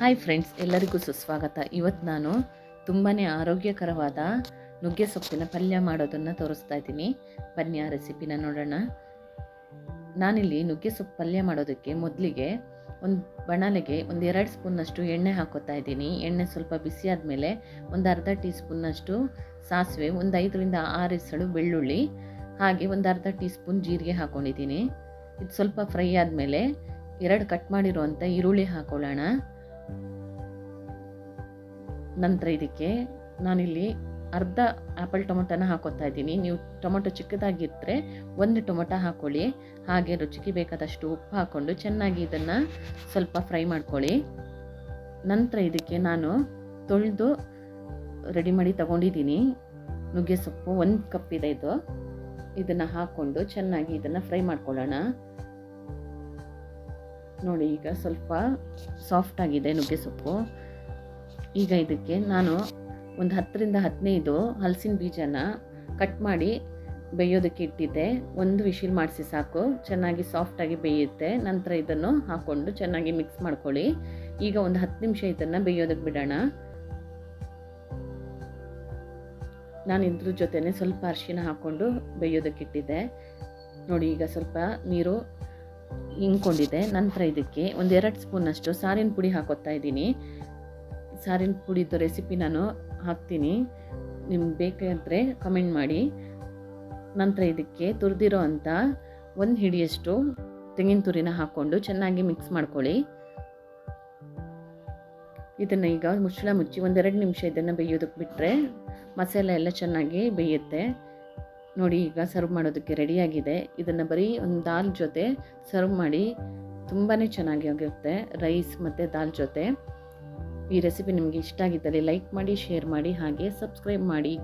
Hi friends ಎಲ್ಲರಿಗೂ ಸುಸ್ವಾಗತ. ಇವತ್ತು ನಾನು ತುಂಬಾ ಆರೋಗ್ಯಕರವಾದ ನುಗ್ಗೆ ಸೊಪ್ಪಿನ ಪಲ್ಯ ಮಾಡೋದನ್ನು ತೋರಿಸ್ತಾ ಇದ್ದೀನಿ. ಬನ್ನಿ ಆ ರೆಸಿಪಿನ ನೋಡೋಣ. ನಾನಿಲ್ಲಿ ನುಗ್ಗೆ ಸೊಪ್ಪು ಪಲ್ಯ ಮಾಡೋದಕ್ಕೆ ಮೊದಲಿಗೆ ಒಂದು ಬಣಲೆಗೆ ಒಂದು ಎರಡು ಸ್ಪೂನ್ನಷ್ಟು ಎಣ್ಣೆ ಹಾಕೋತಾ ಇದ್ದೀನಿ. ಎಣ್ಣೆ ಸ್ವಲ್ಪ ಬಿಸಿ ಆದಮೇಲೆ ಒಂದು ಅರ್ಧ ಟೀ ಸ್ಪೂನ್ನಷ್ಟು ಸಾಸಿವೆ, ಒಂದು ಐದರಿಂದ ಆರು ಎಸಳು ಬೆಳ್ಳುಳ್ಳಿ, ಹಾಗೆ ಒಂದು ಅರ್ಧ ಟೀ ಸ್ಪೂನ್ ಜೀರಿಗೆ ಹಾಕ್ಕೊಂಡಿದ್ದೀನಿ ಇದು ಸ್ವಲ್ಪ ಫ್ರೈ ಆದಮೇಲೆ ಎರಡು ಕಟ್ ಮಾಡಿರುವಂಥ ಈರುಳ್ಳಿ ಹಾಕೊಳ್ಳೋಣ. ನಂತರ ಇದಕ್ಕೆ ನಾನಿಲ್ಲಿ ಅರ್ಧ ಆ್ಯಪಲ್ ಟೊಮೊಟೊನ ಹಾಕೋತಾ ಇದ್ದೀನಿ. ನೀವು ಟೊಮೊಟೊ ಚಿಕ್ಕದಾಗಿದ್ದರೆ ಒಂದು ಟೊಮೊಟೊ ಹಾಕ್ಕೊಳ್ಳಿ ಹಾಗೆ ರುಚಿಗೆ ಬೇಕಾದಷ್ಟು ಉಪ್ಪು ಹಾಕ್ಕೊಂಡು ಚೆನ್ನಾಗಿ ಇದನ್ನು ಸ್ವಲ್ಪ ಫ್ರೈ ಮಾಡ್ಕೊಳ್ಳಿ. ನಂತರ ಇದಕ್ಕೆ ನಾನು ತೊಳೆದು ರೆಡಿ ಮಾಡಿ ತಗೊಂಡಿದ್ದೀನಿ. ನುಗ್ಗೆ ಸೊಪ್ಪು ಒಂದು ಕಪ್ ಇದೆ ಇದು. ಇದನ್ನು ಹಾಕ್ಕೊಂಡು ಚೆನ್ನಾಗಿ ಇದನ್ನು ಫ್ರೈ ಮಾಡ್ಕೊಳ್ಳೋಣ. ನೋಡಿ ಈಗ ಸ್ವಲ್ಪ ಸಾಫ್ಟಾಗಿದೆ ನುಗ್ಗೆ ಸೊಪ್ಪು. ಈಗ ಇದಕ್ಕೆ ನಾನು ಒಂದು ಹತ್ತರಿಂದ ಹದಿನೈದು ಹಲಸಿನ ಬೀಜನ ಕಟ್ ಮಾಡಿ ಬೇಯೋದಕ್ಕೆ ಇಟ್ಟಿದ್ದೆ. ಒಂದು ವಿಶಿಲ್ ಮಾಡಿಸಿ ಸಾಕು. ಚೆನ್ನಾಗಿ ಸಾಫ್ಟಾಗಿ ಬೇಯುತ್ತೆ. ನಂತರ ಇದನ್ನು ಹಾಕ್ಕೊಂಡು ಚೆನ್ನಾಗಿ ಮಿಕ್ಸ್ ಮಾಡ್ಕೊಳ್ಳಿ. ಈಗ ಒಂದು ಹತ್ತು ನಿಮಿಷ ಇದನ್ನು ಬೇಯೋದಕ್ಕೆ ಬಿಡೋಣ. ನಾನು ಇದ್ರ ಜೊತೆನೆ ಸ್ವಲ್ಪ ಅರಿಶಿನ ಹಾಕ್ಕೊಂಡು ಬೇಯೋದಕ್ಕೆ ಇಟ್ಟಿದ್ದೆ. ನೋಡಿ, ಈಗ ಸ್ವಲ್ಪ ನೀರು ಹಿಂಗ್ಕೊಂಡಿದೆ ನಂತರ ಇದಕ್ಕೆ ಒಂದೆರಡು ಸ್ಪೂನಷ್ಟು ಸಾರಿನ ಪುಡಿ ಹಾಕೋತಾ ಇದ್ದೀನಿ. ಸಾರಿನ ಪುಡಿದು ರೆಸಿಪಿ ನಾನು ಹಾಕ್ತೀನಿ. ನಿಮ್ಗೆ ಬೇಕಾದರೆ ಕಮೆಂಟ್ ಮಾಡಿ. ನಂತರ ಇದಕ್ಕೆ ತುರಿದಿರೋ ಅಂಥ ಒಂದು ಹಿಡಿಯಷ್ಟು ತೆಂಗಿನ ತುರಿನ ಹಾಕ್ಕೊಂಡು ಚೆನ್ನಾಗಿ ಮಿಕ್ಸ್ ಮಾಡ್ಕೊಳ್ಳಿ. ಇದನ್ನು ಈಗ ಮುಚ್ಚಳ ಮುಚ್ಚಿ ಒಂದೆರಡು ನಿಮಿಷ ಇದನ್ನು ಬೇಯೋದಕ್ಕೆ ಬಿಟ್ಟರೆ ಮಸಾಲೆ ಎಲ್ಲ ಚೆನ್ನಾಗಿ ಬೇಯುತ್ತೆ. ನೋಡಿ ಈಗ ಸರ್ವ್ ಮಾಡೋದಕ್ಕೆ ರೆಡಿಯಾಗಿದೆ ಇದನ್ನು ಬರೀ ಒಂದು ದಾಲ್ ಜೊತೆ ಸರ್ವ್ ಮಾಡಿ ತುಂಬಾ ಚೆನ್ನಾಗಿ ಆಗುತ್ತೆ ರೈಸ್ ಮತ್ತು ದಾಲ್ ಜೊತೆ. ಈ ರೆಸಿಪಿ ನಿಮಗೆ ಇಷ್ಟ ಆಗಿದ್ದಲ್ಲಿ ಲೈಕ್ ಮಾಡಿ ಶೇರ್ ಮಾಡಿ ಹಾಗೆ ಸಬ್ಸ್ಕ್ರೈಬ್ ಮಾಡಿ.